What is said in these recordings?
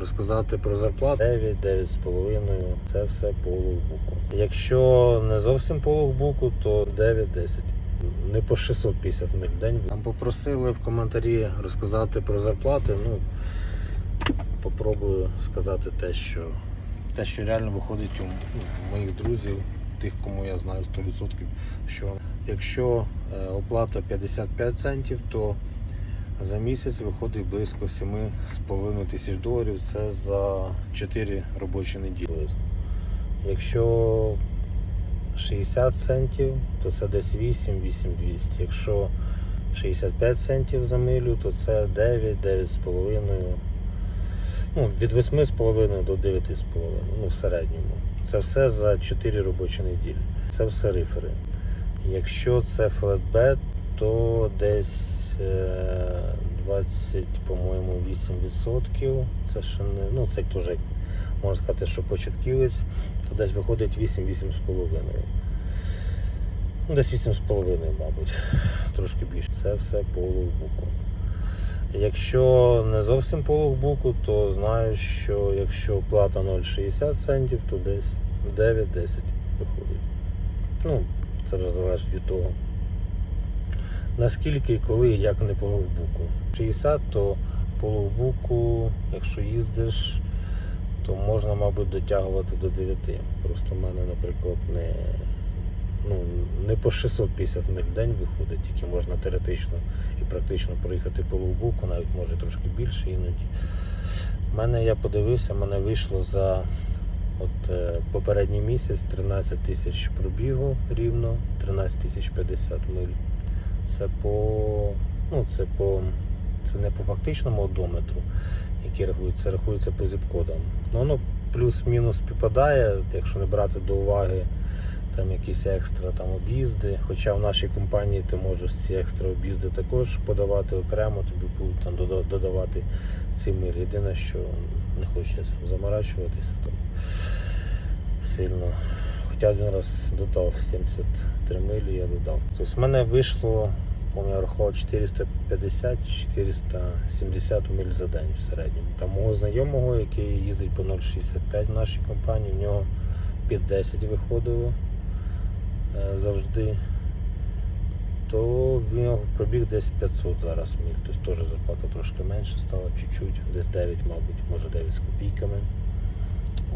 Розказати про зарплату 9, 9,5 це все по лоукбуку. Якщо не зовсім по лоукбуку, то 9-10. Не по 650 миль в день. Там попросили в коментарі розказати про зарплати. Ну, попробую сказати те, що, те, що реально виходить у моїх друзів, тих, кому я знаю 100%, що якщо е, оплата 55 центів, то за місяць виходить близько 7,5 тисяч доларів. Це за 4 робочі неділі. Якщо 60 центів, то це десь 8 8200. Якщо 65 центів за милю, то це 9, 9,5. Ну, від 8,5 до 9,5, ну, в середньому. Це все за 4 робочі неділі. Це все рифери. Якщо це флетбет, то десь е, 20, по-моєму, 8%. Це ще не, ну, це теж, можна сказати, що початківець, то десь виходить 8-8,5. Ну, десь 8,5, мабуть, трошки більше. Це все по. Якщо не зовсім по лоукбуку, то знаю, що якщо плата 0,60 центів, то десь 9-10 виходить. Ну, це вже залежить від того. Наскільки і коли, і як не по лоукбуку. 60, то половбуку, якщо їздиш, то можна, мабуть, дотягувати до 9. Просто в мене, наприклад, не, ну, не по 650 миль в день виходить, тільки можна теоретично і практично проїхати по лоукбуку, навіть може трошки більше іноді. У мене я подивився, мене вийшло за от, е, попередній місяць 13 тисяч пробігу рівно, 13 тисяч 50 миль. Це по, ну, це по це не по фактичному одометру, який рахується, це рахується по зіп-кодам. Ну, воно плюс-мінус співпадає, якщо не брати до уваги там якісь екстра там об'їзди. Хоча в нашій компанії ти можеш ці екстра об'їзди також подавати окремо, тобі будуть там додавати ці милі. Єдине, що не хочеться заморачуватися там сильно. Хоча один раз додав 73 милі, я додав. Тобто в мене вийшло, помню, я рахував 450-470 миль за день в середньому. Там мого знайомого, який їздить по 0,65 в нашій компанії, в нього під 10 виходило е, завжди. То в нього пробіг десь 500 зараз миль. Тобто теж зарплата трошки менше стала, чуть-чуть, десь 9, мабуть, може 9 з копійками.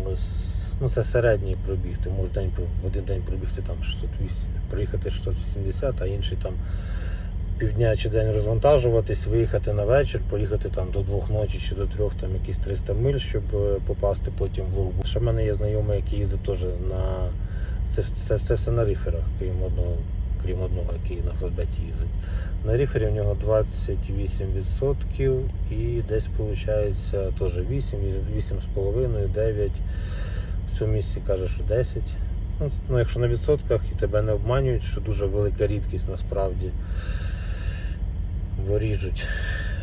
Ось, ну це середній пробіг. Ти можеш день, в один день пробігти там 608, проїхати 680, а інший там півдня чи день розвантажуватись, виїхати на вечір, поїхати там до двох ночі чи до трьох, там якісь 300 миль, щоб е, попасти потім в логбук. Ще в мене є знайомий, який їздить теж на це, це, це все на риферах, крім одного, крім одного, який на флетбеті їздить. На рифері у нього 28% і десь виходить теж 8, 8,5, 9. В цьому місці каже, що 10. Ну, ну, якщо на відсотках і тебе не обманюють, що дуже велика рідкість насправді. Бо ріжуть,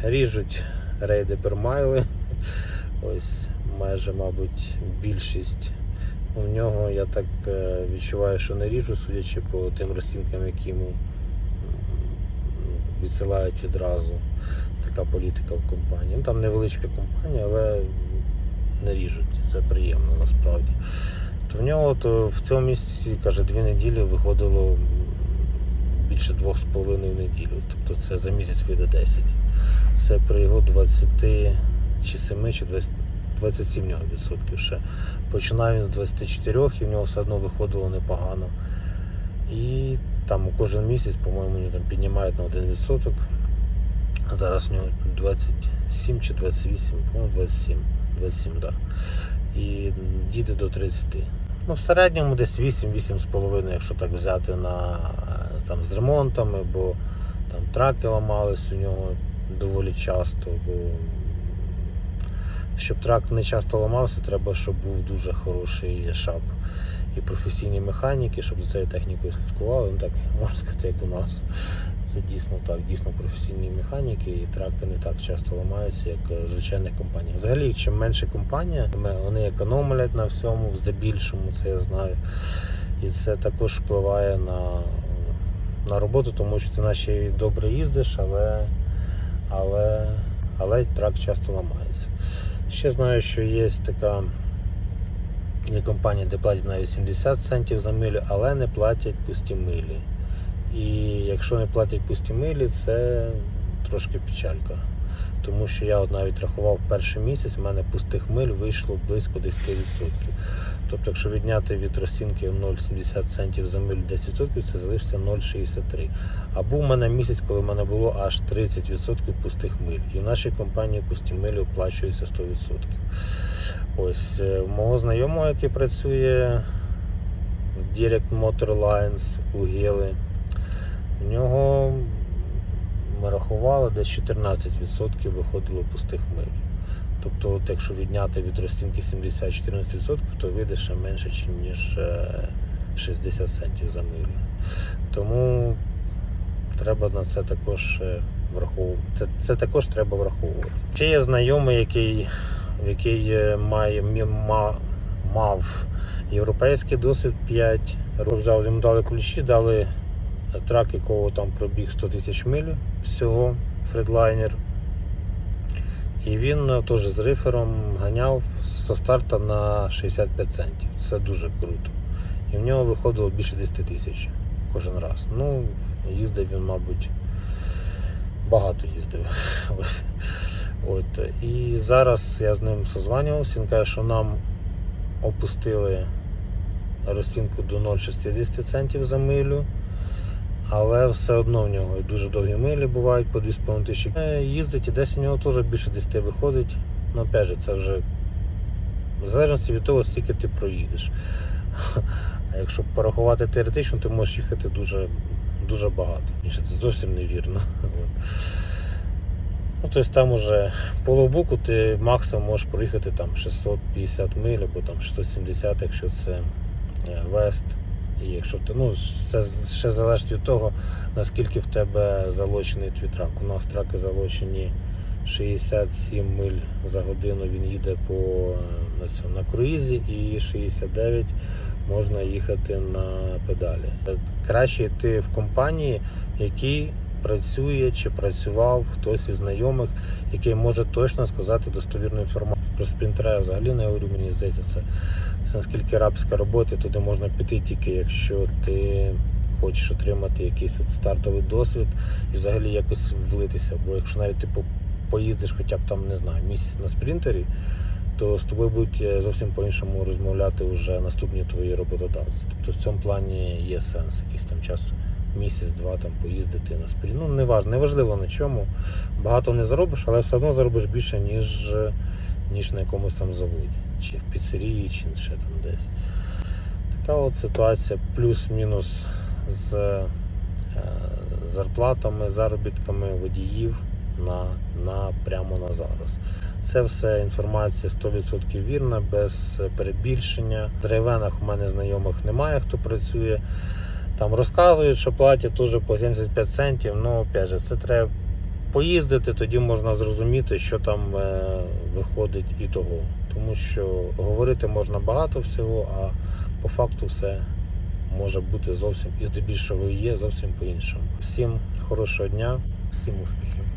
ріжуть рейди пермайли. Ось майже, мабуть, більшість. У нього я так е, відчуваю, що не ріжу, судячи по тим розцінкам, які йому відсилають відразу. Така політика в компанії. Ну, там невеличка компанія, але не ріжуть. і Це приємно насправді. То в нього то в цьому місці, каже, дві неділі виходило більше 2,5 в неділю. Тобто це за місяць вийде 10. Це при його 20 чи 7 чи 20, 27 в нього відсотків ще. Починав він з 24 і в нього все одно виходило непогано. І там кожен місяць, по-моєму, там піднімають на 1%. А зараз у нього 27 чи 28, по-моєму, 27. 27, да. І діти до 30. Ну, в середньому десь 8-8,5, якщо так взяти на, там, з ремонтами, бо там траки ламались у нього доволі часто, бо щоб трак не часто ламався, треба, щоб був дуже хороший шап і професійні механіки, щоб за цією технікою слідкували. Ну так можна сказати, як у нас. Це дійсно так, дійсно професійні механіки, і траки не так часто ламаються, як е, звичайних компаніях. Взагалі, чим менше компанія, вони економлять на всьому, здебільшому, це я знаю. І це також впливає на, на роботу, тому що ти наче добре їздиш, але, але, але трак часто ламається. Ще знаю, що є така є компанія, де платять навіть 70 центів за милю, але не платять пусті милі. І якщо не платять пусті милі, це трошки печалька. Тому що я навіть рахував перший місяць, в мене пустих миль вийшло близько 10%. Тобто, якщо відняти від розцінки 0,70 центів за милю 10%, це залишиться 0,63. А був у мене місяць, коли в мене було аж 30% пустих миль. І в нашій компанії пусті милі оплачуються 100%. Ось е, в мого знайомого, який працює в Direct Motor Lines у Гели, у нього ми рахували, десь 14% виходило пустих миль. Тобто, от якщо відняти від розцінки 70-14%, то вийде ще менше, ніж е, 60 центів за милю. Тому треба на це також е, враховувати. Це, це також треба враховувати. Ще є знайомий, який, який е, має, ма- мав європейський досвід 5 років. Йому дали ключі, дали трак, якого там пробіг 100 тисяч миль всього, фредлайнер. І він е, теж з рифером ганяв зі старта на 65 центів. Це дуже круто. І в нього виходило більше 10 тисяч кожен раз. Ну, їздив він, мабуть, багато їздив. Ось. От. І зараз я з ним созванювався. Він каже, що нам опустили розцінку до 0,60 центів за милю. Але все одно в нього дуже довгі милі бувають по 2,5 тисячі. Е, Їздить і десь у нього теж більше 10 виходить. Ну, опять же, це вже в залежності від того, скільки ти проїдеш. А якщо порахувати теоретично, ти можеш їхати дуже, дуже багато. Це зовсім невірно. Ну, тобто там уже по лоубуку ти максимум можеш проїхати там 650 миль або там 670, якщо це е, вест. І якщо ти, ну, це ще залежить від того, наскільки в тебе залочений твій трак. У нас траки залочені 67 миль за годину він їде по на, цьому, на круїзі і 69 можна їхати на педалі. Краще йти в компанії, які працює чи працював хтось із знайомих, який може точно сказати достовірну інформацію. Про спринтера я взагалі не говорю, мені здається, це, наскільки рабська робота, туди можна піти тільки якщо ти хочеш отримати якийсь стартовий досвід і взагалі якось влитися. Бо якщо навіть ти по- поїздиш хоча б там, не знаю, місяць на спринтері, то з тобою будуть е, зовсім по-іншому розмовляти вже наступні твої роботодавці. Тобто в цьому плані є сенс якийсь там час, місяць-два там поїздити на спринт. Ну, не важливо, неважливо на чому. Багато не заробиш, але все одно заробиш більше, ніж, ніж на якомусь там заводі, чи в піцерії, чи ще там десь. Така от ситуація, плюс-мінус з е, зарплатами, заробітками водіїв на, на, прямо на зараз. Це все інформація 100% вірна, без перебільшення. В драйвенах у мене знайомих немає, хто працює. Там розказують, що платять теж по 75 центів. Ну, опять же, це треба поїздити, тоді можна зрозуміти, що там е, виходить і того. Тому що говорити можна багато всього, а по факту все може бути зовсім і здебільшого є зовсім по-іншому. Всім хорошого дня, всім успіхів!